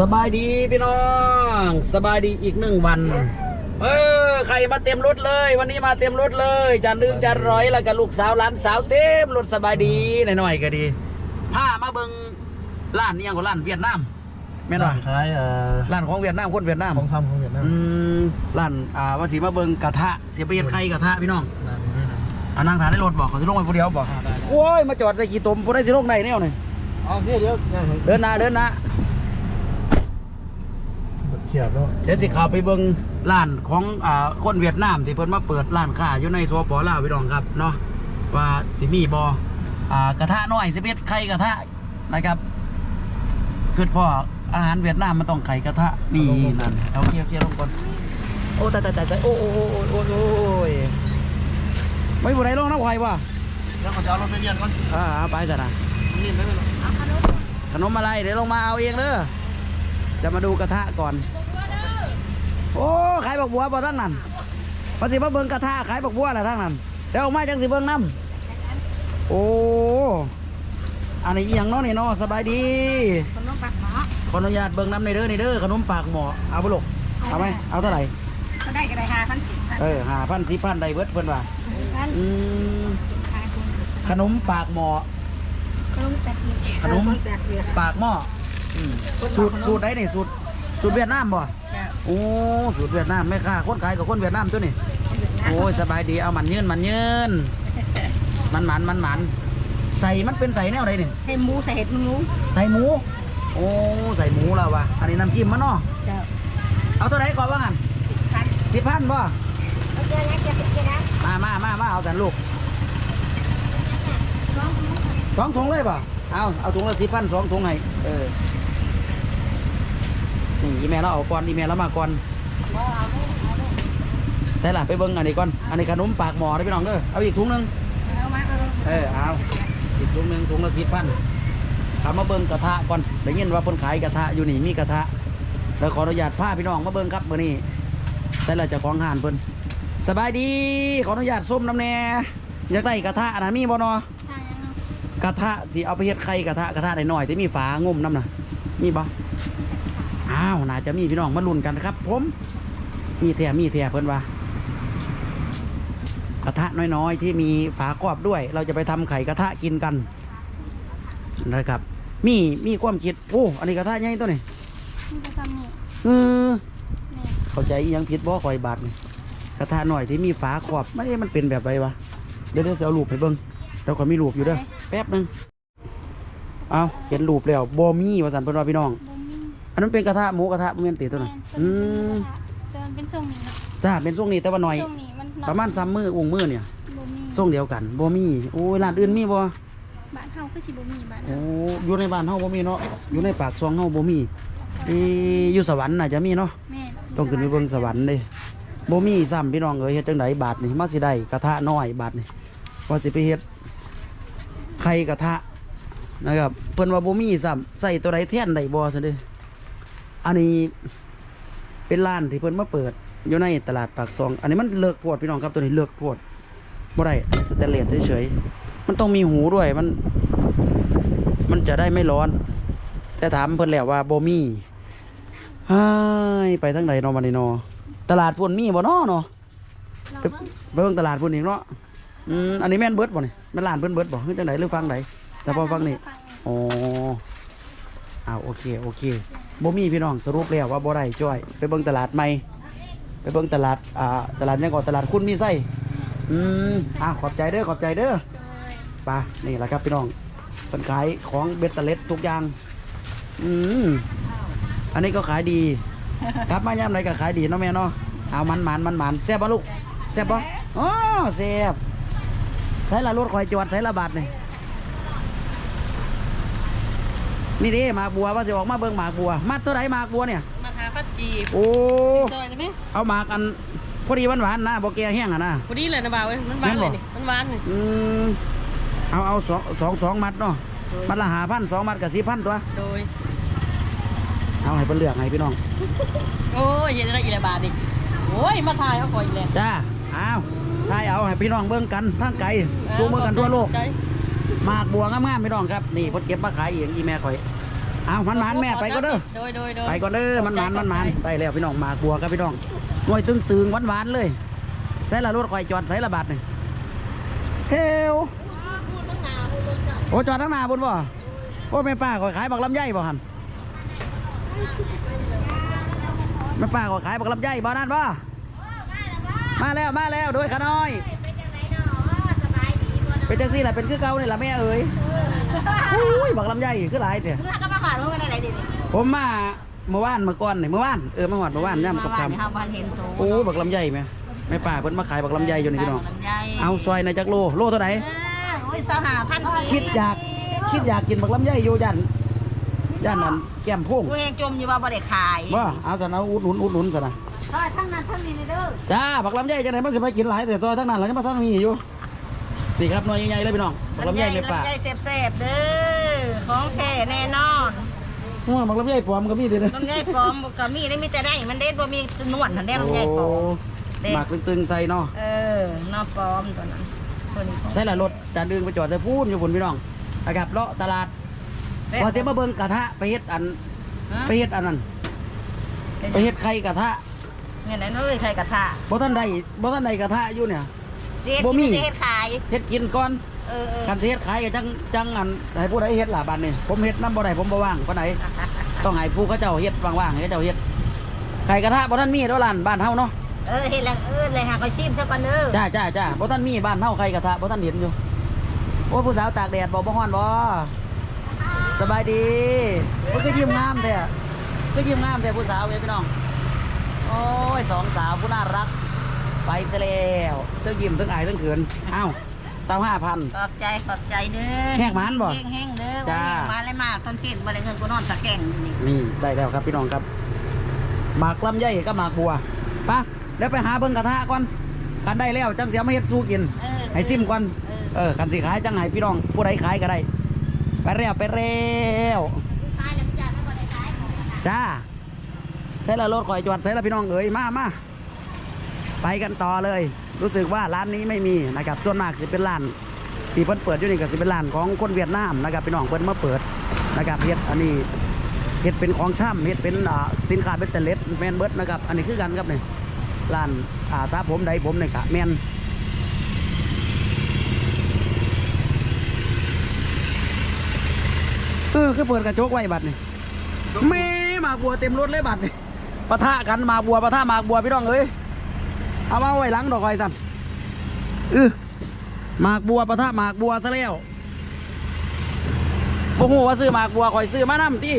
สบายดีพี่น้อง สบายดีอีกหนึ่งวัน เออใครมาเต็มรถเลย วันนี้มาเต็มรถเลยจันดึงจันร้อยแล้วก็ลูกสาวหลานสาวเต็มรถสบายดีหน่อยๆก็ดีพามาเบิงร้านนี้ยังของร้านเวียดนามแม่นร้าว่นขายเอ่อร้านของเวียดนามคนเวียดนามของซ้ำของเวียดนามอืมร้านอ่าว่าสีมาเบิงกระทะเสียไปเฮ็ดไข่กระทะพี่น้องร้านนี้ด้วยนะเอานั่งทานได้รถบอกเขาจะลงไปผู้เดียวบอกอ่าได้ได้โอ้ยมาจอดใส่ขี้ตมผู้ใดสิลงได้แนวนี่อ๋อเดี๋ยวเดี๋ยวยังเดินหน้าเดินหน้า เขียบแล้วเดี๋ยวสิเขับไปเบิ่งร้านของอ่าคนเวียดนามที่เพิ่นมาเปิดร้านค้าอยู่ในสปปลาวพี่น้องครับเนาะว่าสิมีบ่อ่ากระทะน้อยสิเป็นไข่กระทะนะครับคือพ่ออาหารเวียดนามมันต้องไข่กระทะนี่นั่นเอาเคลียร์เคลียร์ลงก่อนโอ้ตายตายตายตายโอ้โอ้โอ้โอ้โอ้โอ้ยไม่บ่ได้ลงน้ำไข่ว่ะแล้วก็จะเอารถไปเรียนก่อนอ่าเอาไปซะนะนี่ไม่เป็นไรขนมอะไรเดี๋ยวลงมาเอาเองเด้อจะมาดูกระทะก่อน โอ้ขายบักบัวบ่ทั้งนั้นพอสิมาเบิ่งกระทะขายบักบัวแหละทั้งนั้นเดี๋ยวออกมาจังสิเบิ่งน้ำโอ้อันนี้อหย่างเน้อนี่เนาะสบายดีคนต้องปักหมอขออนุญาตเบิ่งน้ำในเด้อในเด้อขนมปากหมอเอาไปลูกเอาไหมเอาเท่าไหร่ก็ได้ก็ได้ห้าพันสิบพันเออห้าพันสี่พันได้เบิดเพิ่นว่าพันอืมห้าคุณขนมปากหมอขนมแตกเกลือขนมแตกเกลือปากหม้ออืมสูตรสูตรใดนี่สูตรสูตรเวียดนามบ่ โอ้สูตรเวียดนามแม่ค้าคนขายกับคนเวียดนามตัวนี่โอ้ยสบายดีเอามันยืนมันยืนมันหมันมันหมันใส่มันเป็นใส่แนวใดนี่ใส่หมูใส่เห็ดหมูใส่หมู โอ้ใส่หมูแล้ววะอันนี้น้ำจิ้มมันเนาะเจ้าเอาตัวไหนก่อนว่างันพันสิบพันบ่เอาเกลือนะเกลือเกลือนะมามามามาเอาแต่ลูกสองสองถุงเลยบ่เอาเอาถุงละสิบพันสองถุงให้เออ นี่อีแม่เราเอาก่อนอีแม่เรามาก่อนบ่เอาเลยเอาเลยใส่ละไปเบิ้งอันนี้ก่อนอันนี้ขนมปากหมอได้อพี่น้องเด้อเอาอีกถุงหนึงเอามาเอาเออเอาอีกถุงหนึ่งถุงละสิบพันทำมาเบิ่งกระทะก่อนได้ยินว่าคนขายกระทะอยู่นี่มีกระทะแล้วขออนุญาตพาพี่น้องมาเบิ่งครับมื้อนี้ใส่ละเจ้าของห้านเพิ่นสบายดีขออนุญาตส้มน้ำแน่อยากได้กระทะนะมีบ่เนาะทานยังเนาะกระทะที่เอาไปเฮ็ดไข่กระทะกระทะน้อยๆที่มีฝางุ่มน้ำน่ะมีบ่ อ้าวน่าจะมีพี่น้องมาลุ้นกันครับ ผม มีแท้มีแท้เพิ่นว่ากระทะน้อยๆ ที่มีฝาครอบด้วย เราจะไปทำไข่กระทะกินกันนะครับ มีมีความคิดโอ้อันนี้กระทะใหญ่ตัวนี้มีกระซัมนี่เออแม่เข้าใจอิหยังผิดบ่คอยบาดนี่กระทะหน่อยที่มีฝาครอบไม่ได้มันเป็นแบบไรวะเดี๋ยวเดี๋ยวจะเอารูปให้เบิ่งเราก็มีรูปอยู่เด้อแป๊บหนึงเอาเห็นรูปแล้วบ่มีว่าสันเพิ่นว่าพี่น้องบ่มีอั นนั้นเป็นกระทะหมูกระทะเมียนตีตัวนั้นอืมแต่มันเป็นทรงนี้เนาะจ้าเป็นช่วงนี้แต่ว่าหน่อย ทรงนี้มันประมาณซ้ำมือวงมือเนี่ยบ่มีช่วงเดียวกันบ่มีโอ้ยร้านอื่นมีบ่บ้านเฮาคือสิบ่มีบ้านโอ้เฮาอยู่ในบ้านเฮาบ่มีเนาะอยู่ในปากซองเฮาบ่มีเอออยู่สวรรค์น่ะจะมีเนาะแม่ต้องขึ้นไปเบิ่งสวรรค์เด้บ่มีซ้ำพี่น้องเอ้ยเฮ็ดจังไดบาทนี่มาสิได้กระทะน้อยบาทนี่ว่าสิไปเฮ็ดไข่กระทะนะครับเพิ่นว่าบ่มีซ้ำใส่ตัวใดแทนได้บ่ซั่นเด้อั นนี้เป็นร้านที่เพิ่นมาเปิดอยู่ในตลาดปากซอง อันนี้มันเลิกโพดพี่น้องครับตัวนี้เลิกโพดบ่ได้อันนี้สแตนเลสเฉยๆมันต้องมีหูด้วยมัน มันจะได้ไม่ร้อน แต่ถามเพิ่นแล้วว่าบ่มีฮ้ายไปทางไหนเนาะบัดนี้เนาะตลาดพุ่นมีบ่เนาะเนาะเราไปเบิ่งไปเบิ่งตลาดพุ่นอีกเนาะอืมอันนี้แม่นเบิดบ่นี่แม่นร้านเพิ่นเบิดบ่คือจังไดหรือฟังใดเฉพาะฟังนี่อ๋อ อ้าวโอเคโอเคบ่มีพี่น้องสรุปแล้วว่าบ่ได้จ้อย ไปเบิ่งตลาดใหม่ไปเบิ่งตลาดอ่าตลาดยังก่อนตลาดคุณมีไส้อืมอะขอบใจเด้อขอบใจเด้อปะนี่แหละครับพี่น้องเป็นขายของเบตเตเล็ดทุกอย่าง อืมอันนี้ก็ขายดี ครับมาย่ำไหนก็ขายดีเนาะแม่เนาะเอามันมันมันมันแซ่บปะลูกแซ่บปะอ๋อแซ่บใช้ละรถคอยจอดใช้ละบาทนี่ นี่เดิหมากบัวว่าจะออกมาเบิ่งหมากบัว มัดตัวไหนหมากบัวเนี่ย มาหาพัดจีบโอ้ซอยได้ไหมเอาหมากอันพอดีหวานๆนะบอกแกแห้งอะนะพอดีเลยนะบ่าวเว้ยมันหวานเลยนี่มันหวานนี่อืมเอาเอาสองสองสองมัดเนาะมัดละหาพันสองมัดกับสี่พันตัว โดย เอาให้เพิ่นเลือกให้พี่น้อง โอ้ยเห็นอะไรอีกแล้วบาทนี่โอ้ยมาถ่ายเขาก่อนอีกแล้วจ้าเอาถ้ายเอาให้พี่น้องเบิ่งกันทางไกลจูงมือกันทั่วโลกใจห มากบัวงามๆพี่น้องครับนี่เพิ่นเก็บมาขายเองอีแม่ข่อยเอามันมันๆแม่ไปก็เด้อโดยโดยโดยไปก่อนเด้อมันมันมันมันไปแล้วพี่น้องหมากบัวครับพี่น้องหน่วยตึงตึงหวานหวานๆเลยใส่ละรถคอยจอดใส่ละบาทหนึ่งเฮลโอ้จอดทั้งหนาบนบ่โอ้แม่ป้าคอยขายบักลำไยบ่หันแม่ป้าคอยขายบักลำไยบ่นั่นบ่มาแล้วมาแล้วโดยขาน้อย เป็นจังซี่แหละเป็นคือเก่านี่ล่ะแม่เอ๋ยอุ้ยบักลำไยคือหลายเถอะถ้าก็มาผ่านว่าเป็นอะไรดิผมมาเมื่อวานเมื่อก่อนนี่เมื่อวานเออเมื่อวานเมื่อวานย่ำกับมาคบ้านเฮาบ้านเห็นโตำโอ้บักลำไยไหมแม่ป่าเพิ่นมาขายบักลำไยอยู่นี่พี่น้องลำไยเอาซอยในจักโลโลเท่าไหร่โอ้ยสหาพันคิดอยากคิดอยากกินบักลำไยอยู่ยันยันนั่นแก้มพุ่งกูเองจมอยู่ว่าบ่ได้ขายว่าเอาสันเอาอุดหนุนอุดหนุนสันนะก็ทั้งนั้นทั้งนี้เด้อจ้าบักลำไยจังไหนมันสิไปกินหลายแต่ซอยทั้งนั้นเราจะมาทั้งมีอยู่ สิครับหน่อยใหญ่ๆเลยพี่น้องบักลำไยแม่ป่าลำไยแซ่บๆเด้อของแท้แน่นอนหัวบักลำไยปลอมก็มีเด้อลำไยปลอมก็มีได้มีแต่ได้มันเด็ดบ่มีนวลทันได้ลำไยปลอมเด็ดหมากตึงๆใส่เนาะเออน้าปลอมตัวนั้นตัวนี้ใส่ละรถจานดึงไปจอดใส่พูนอยู่บนพี่น้องนะครับเลาะตลาดพอเสียมาเบิ่งกระทะไปเฮ็ดอันไปเฮ็ดอันนั้นไปเฮ็ดไข่กระทะเนี่ยนั่นเอ้ยใครกระทะบ่ท่านใดบ่ท่านใดกระทะอยู่เนี่ย เฮ็ดบ่มีเฮ็ดขายเฮ็ดกินก่อนเออเออคันสิเฮ็ดขายก็จังจังอันให้ผู้ใดเฮ็ดล่ะบัดนี้ผมเฮ็ดนำบ่ได้ผมบ่ว่างปานใดต้องให้ผู้เขาเจ้าเฮ็ดว่างๆให้เขาเจ้าเฮ็ดไข่กระทะบ่ท่านมีเด้อร้านบ้านเฮาเนาะเออเฮ็ดแล้วเออเลยหาก็ชิมซะก่อนเด้อจ้าจ้าจ้าบ่ท่านมีบ้านเฮาไข่กระทะบ่ท่านเห็นอยู่โอ้ผู้สาวตากแดดบ่บ่ฮ้อนบ่สบายดีมันคือยิ้มงามแท้คือยิ้มงามแท้ผู้สาวเว้ยพี่น้อง โอ้ยสองสาวผู้น่ารัก ไปซะแล้วเทั้งยิ้มเทั้งอายเทั้งเขินอ้าว25,000ขอบใจขอบใจเด้อแขกหมานบ่แห้งๆเด้อจ้ามาเลยมาต้นเกศบ่ได้เงินกูนอนตะแกรงอยู่นี่นี่ได้แล้วครับพี่น้องครับหมากลำไยกับหมากบัวไปะแล้วไปหาเบิ่งกระทะก่อนกันได้แล้วจังเสียมาเฮ็ดสู้กินเออให้ซิมก่อนเออเออกันสิขายจังให้พี่น้องผู้ใดขายก็ได้ไปเร็วไปเร็วขายแล้วจ้าไม่บ่ได้ขายของจ้าใส่ละรถคอยจอดใส่ละพี่น้องเอ๋ยมามา ไปกันต่อเลย รู้สึกว่าร้านนี้ไม่มีนะครับส่วนมากสิเป็นร้านที่เพิ่นเปิดอยู่นี่ก็สิเป็นร้านของคนเวียดนามนะครับพี่น้องเพิ่นมาเปิดนะครับเฮ็ดอันนี้เห็ดเป็นของช่ำเห็ดเป็นอ่าสินค้าเป็นแต่เล็ดแมนเบิร์ดนะครับอันนี้คือกันครับเนี่ยร้านอ่าซาผมใดผมเนี่ยกะแมนเออคือเปิดกระจกไว้บัดนี่แม่หมากบัวเต็มรถเลยบัดนี่ปะทะกันหมากบัวปะทะหมากบัวพี่น้องเอ้ย เอามาไว้หลังดอกไฟสั่นเออหมากบัวปะทะหมากบัวซะแล้วโอ้โหว่าซื้อหมากบัวคอยซื้อมานำที่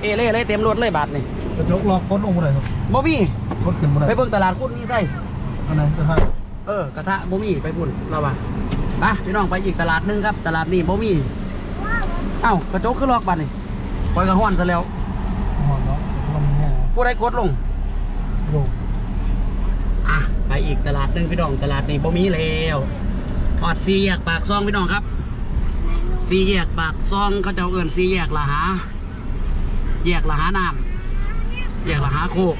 เอเล่เลยเต็มรถเลยบาทนี่กระจกล็อกก้นองค์ไหนครับบ่มีรถขึ้นบ่ไปได้เบิ่งตลาดคุณนี่ใส่อันไหนกระทะเออกระทะบ่มีไปพุ่นเราว่าไปพี่น้องไปอีกตลาดหนึงครับ ตลาดนี้บ่มีเอ้ากระจกคือล็อกบัดนี่คอยกระห้อนซะแล้วหอดเนาะลมแง่ผู้ใดกดลงลูก ไปอีกตลาดหนึงพี่น้องตลาดนี้บ่มีแล้วฮอดสี่แยกปากซองพี่น้องครับสี่แยกปากซองเขาเจ้าเอินสี่แยกละหาแยกละหาน้ำแยกละหาโคก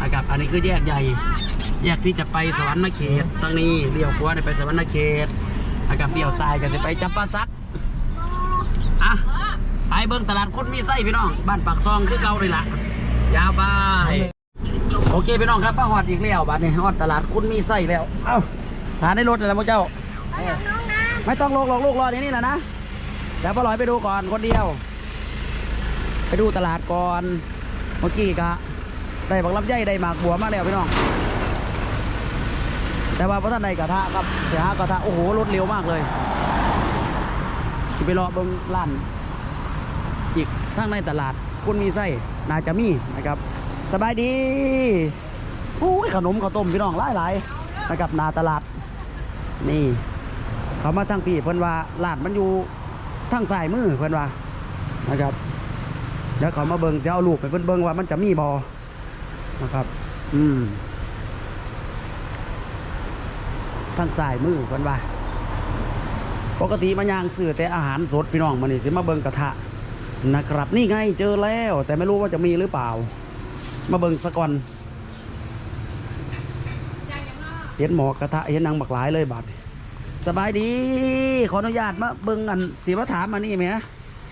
นะครับอันนี้คือแยกใหญ่ แยกที่จะไปสวรรค์เขตตรงนี้เลี้ยวขวาไปสวรรค์เขตนะครับเลี้ยวซ้ายก็จะไปจับปลาซักอะไปเบิ่งตลาดคุณมีไส้พี่น้อง บ้านปากซองคือเก่าเลยล่ะ ยาวไป อเคพี่น้องครับป้าหอดอีกแล้วบัดนี้หอดตลาดคุณมีไส้แล้ว เอ้าทานในรถแล้วมั้งเจ้า ไม่ต้องลงหรอกลูกรอเดี๋ยวนี้แหละนะเดี๋ยวป้าลอยไปดูก่อนคนเดียว ไปดูตลาดก่อนเมื่อกี้กะได้บักลำไยได้หมากบัวมาแล้วพี่น้อง แต่ว่าพระท่านใดกระทะครับเดี๋ยวหากระทะโอ้โหรถเร็วมากเลยสิไปรอเบิ่งร้าน อีกทางในตลาดคุณมีไส้น่าจะมีนะครับ สบายดีโอ้ยขนมข้าวต้มพี่น้องหลายๆนะครับนาตลาด นี่ เขามาทางพี่เพิ่นว่าร้านมันอยู่ทางซ้ายมือเพิ่นว่านะครับเดี๋ยวเขามาเบิ่งจะเอาลูกไปเพิ่นเบิ่งว่ามันจะมีบอนะครับ อืมทางซ้ายมือเพิ่นว่าปกติมันย่างซื้อแต่อาหารสดพี่น้องมันนี่สิมาเบิ่งกระทะนะครับ นี่ไงเจอแล้ว แต่ไม่รู้ว่าจะมีหรือเปล่า มาเบิ่งสะก่อนเห็นหมอกระทะเห็นนางบักหลายเลยบัดนี้สบายดี ขออนุญาตมาเบิ่งอันสีมาถามอันนี้ไหม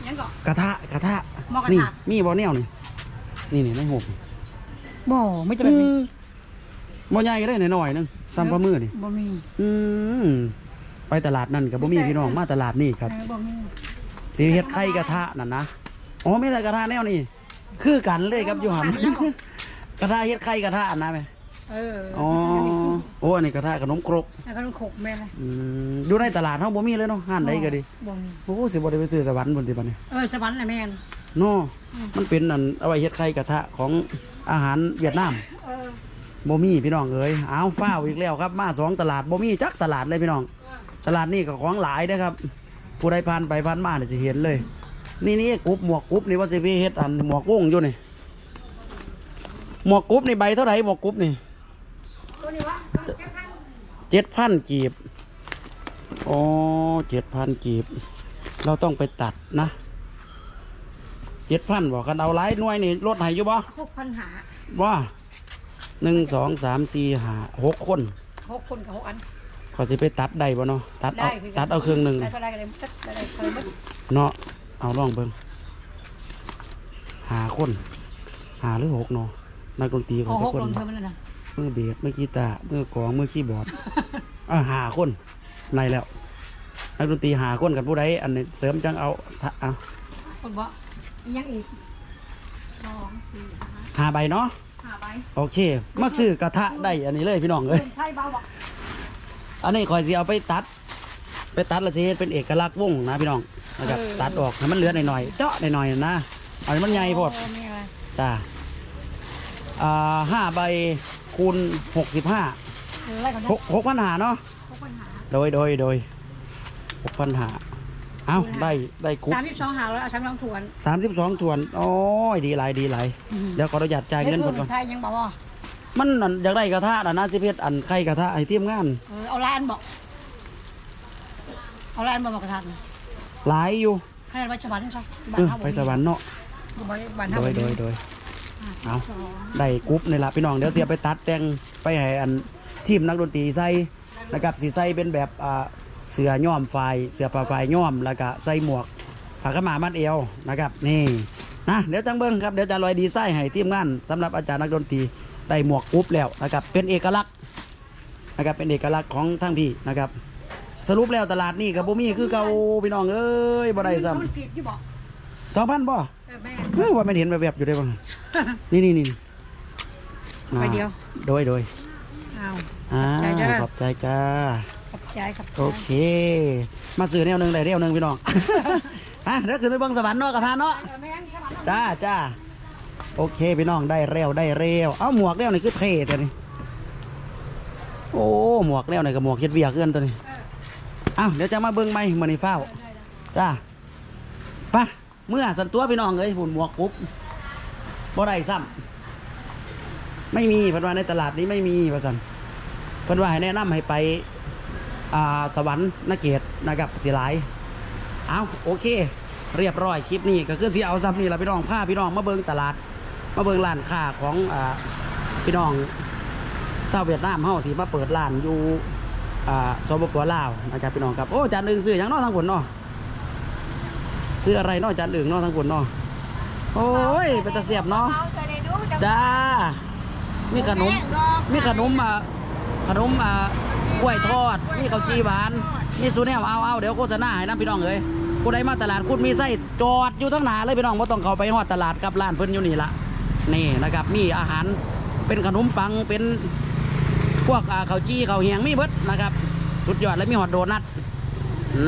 ยังก็กระทะกระทะหม้อกระนี่ทะมีบ่แนวนี่นี่นี่ในหุบนี่บ่ไม่จะเป็นอืมบ่ใหญ่ก็ได้หน่อยๆนึงซ้ำประมือนี่บ่มี อืมไปตลาดนั่นกับบ่มีพี่น้องมาตลาดนี่ครับเออบ่มีสีเฮ็ดไข่กระทะนั่นนะอ๋อมีแต่กระทะแนวนี้ คือกันเลยครับอยู่หันกระทะเฮ็ดไข่กระทะอันนะแม่เอออ๋อโอ้อันนี้กระทะขนมครกแล้วก็ต้องขกแม่เลยอืมอยู่ในตลาดเฮาบ่มีเลยเนาะห้านใดก็ดีบ่มีโอ้สิบ่ได้ไปซื้อสวรรค์พุ่นติบัดนี้เออสวรรค์น่ะแม่นเนาะมันเป็นอันเอาไว้เฮ็ดไข่กระทะของอาหารเวียดนามเออบ่มีพี่น้องเอ้ยอ้าวฟ้าวอีกแล้วครับ มาสองตลาดบ่มีจักตลาดเลยพี่น้อง ตลาดนี่ก็ของหลายเด้อครับ ผู้ใดผ่านไปผ่านมาเนี่ยสิเห็นเลย นี่นี่กรุ๊ปหมวกกรุ๊ปนี่ว่าสิพี่เฮ็ดอันหมวกวงอยู่นี่หมวกกรุ๊ปนี่ใบเท่าไหร่หมวกกรุ๊ปนี่ตัวนี้วะเจ็ดพันกีบอ๋อเจ็ดพันกีบ เราต้องไปตัดนะเจ็ดพันบอกกันเอาหลายหน่วยนี่ลดให้อยู่บ่หกพันหาว่าหนึ่งสองสามสี่ห้าหกคนหกคนกับหกอันขอสิไปตัดได้บ่เนาะตัดเอาคือกันตัดเอาเครื่องหนึ่งได้เท่าไรก็ได้ตัดได้เท่าไรเบิดเนาะ เอาลองเบิ่งหาคน หาหรือหกเนาะนักดนตรีขอเอางหทุกกคนลงเธอมันเลยนะมือเบสมือกีตาร์มือกลองมือคีย์บอร์ดอ่าหาคนในแล้ว นักดนตรีหาคนกับผู้ใดอันนี้เสริมจังเอาถ้าเอาคนบ่อีกยังอีกสองสี่ห้าหาใบเนาะห้าใบโอเค มาซื้อกระทะได้อันนี้เลยพี่น้องเอ้ยใช่เบาบ่อันนี้คอยสิเอาไปตัด ไปตัดแล้วสิเฮ็ดเป็นเอกลักษณ์วงนะพี่น้อง นะครับ ตัดออกให้มันเหลือหน่อยๆเจาะหน่อยๆนะเอาให้มันใหญ่พอดโไม่อะไรจ้าอ่าห้าใบคูณหกสิบห้าเออไล่ก่อนนะหกหกพันหาเนาะหกพันหาโดยโดยโดยหกพันหาเอาได้ได้กุ๊บสามสิบสองหาแล้วเอาสามสองถวนสามสิบสองถวนโอ้ยดีหลายดีหลายเดี๋ยวขออนุญาตจ่ายเงินก่อนก่อนใช่ยังบอกว่ามันนั่นอยากได้กระทะนะนะสิเพชรอันไข่กระทะไอ้เทียมงานเออเอาล้านบอกเอาล้านบอกมากระทัน หลายอยู่ให้ไปสวรรค์ใช่เออไปสวรรค์เนาะบ้านโดเท่ายโดยโดยเอาสองได้กรุ๊ปนี่ละพี่น้องเดี๋ยวเสียไปตัดแต่งไปให้อันทีมนักดนตรีใส่นะครับสีใส่เป็นแบบอ่าเสือย่อมไฟเสือผ้าไฟย่อมแล้วก็ใส่หมวกผ้าขาวมามัดเอวนะครับนี่นะเดี๋ยวจังเบิ้งครับเดี๋ยวจะลอยดีไซน์ให้ทีมงานสำหรับอาจารย์นักดนตรีได้หมวกกรุ๊ปแล้วนะครับเป็นเอกลักษณ์นะครับเป็นเอกลักษณ์ของทั้งพี่นะครับ สรุปแล้วตลาดนี่กับบุมี่คือเก่าพี่น้องเอ้ยบ่ได้ซ้มันกรีดอยู่บอกำสองพันบ่เออแม่เฮ้ยว่าไม่เห็นแบบๆอยู่ได้บ้างนี่นี่นี่ไปเดียวโดยโดยเอาอ่าใจเด้อขอบใจจ้า ขอบใจขอบใจโอเค มาซื้อแนวหนึ่งได้แนวหนึ่งพี่น้อง อะเดี๋ยวขึ้นไปเบิ่งสวรรค์เนาะกระทานเนาะ เออแม่นสวรรค์จ้าจ้าโอเคพี่น้องได้เร็วได้เร็วเอาหมวกแล้วนี่คือเท่ตัวนี้โอ้หมวกแล้วนี่กับหมวกเฮ็ดเวียกเกินตัวนี้อ้าวเดี๋ยวจะมาเบิ่งไหมมื้อนี้ฟ้าวจ้าไปเมื่อสันตัวพี่น้องเอ้ยหุ่นหมวกปุ๊บบ่ได้ซ้ำไม่มีพิ่นว่าในตลาดนี้ไม่มีว่าซั่นพิ่นว่าให้แนะนำให้ไปอ่าสวรรค์นาเขตนะครับสิหลายเอาโอเค เรียบร้อยคลิปนี้ก็คือสิเอาซ้ำนี่ละพี่น้องพาพี่น้องมาเบิงตลาด มาเบิงร้านค้าของอ่าพี่น้องชาวเวียดนามเฮาที่มาเปิดร้านอยู่ อ่าสปปลาวนะครับพี่น้องครับโอ้จานอึ่งซื้อหยังนอทั้งผลเนาะซื้ออะไรนอจานอึ่งนอทั้งผลเนาะโอ้ยเป็นตะเสียบเนาะจ้ามีขนมมีขนมอะขนมอะกล้วยทอดมีข้าวจีหวานมีสูแนวเอาเอาเดี๋ยวโฆษณาให้นะพี่น้องเอ้ยผู้ใดมาตลาดคุณมีไส้จอดอยู่ทั้งหนาเลยพี่น้องว่าต้องเข้าไปฮอดตลาดกับร้านเพิ่นอยู่นี่ละนี่นะครับมีอาหารเป็นขนมปังเป็น พวกอ่าข้าวจีข้าวเหียงมีเบิดนะครับ สุดยอดแล้วมีฮอตโดนัท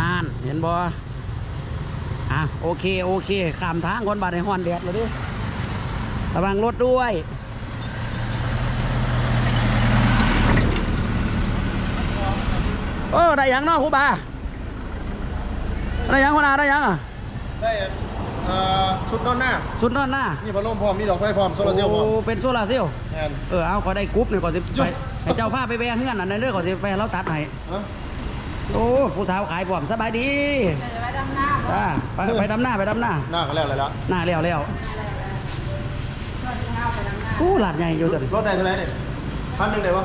นานเห็นบ่อะโอเคโอเคข้ามทางคนบาดในฮอนแดดเลยดิระวังรถด้วยเออได้ยังเนาะครูบาได้ยังคนอาได้ยังอะได้เอ่อชุดนอนหน้าสุดนอนหน้ามีพัดลมพร้อมมีดอกไฟพร้อมโซลาร์เซลล์พร้อมโอ้เป็นโซลาร์เซลล์แอนเออเอาขอได้กรุ๊ปหนึ่งก่อนสิจุ๊ไปบ ให้เจ้าภาพไปแวะเฮือนอันนั้นเด้อก่อนสิไปเราตัดให้เอ้าโอ้ผู้สาวขายผมสบายดีจ้าไปไปดำหน้าไปดำหน้าหน้าก็แล้วอะไรแล้วหน้าเลี้ยวเลี้ยวโอ้หลาดใหญ่อยู่จังรถได้เท่าไหร่เนี่ยพันหนึ่งได้ปะ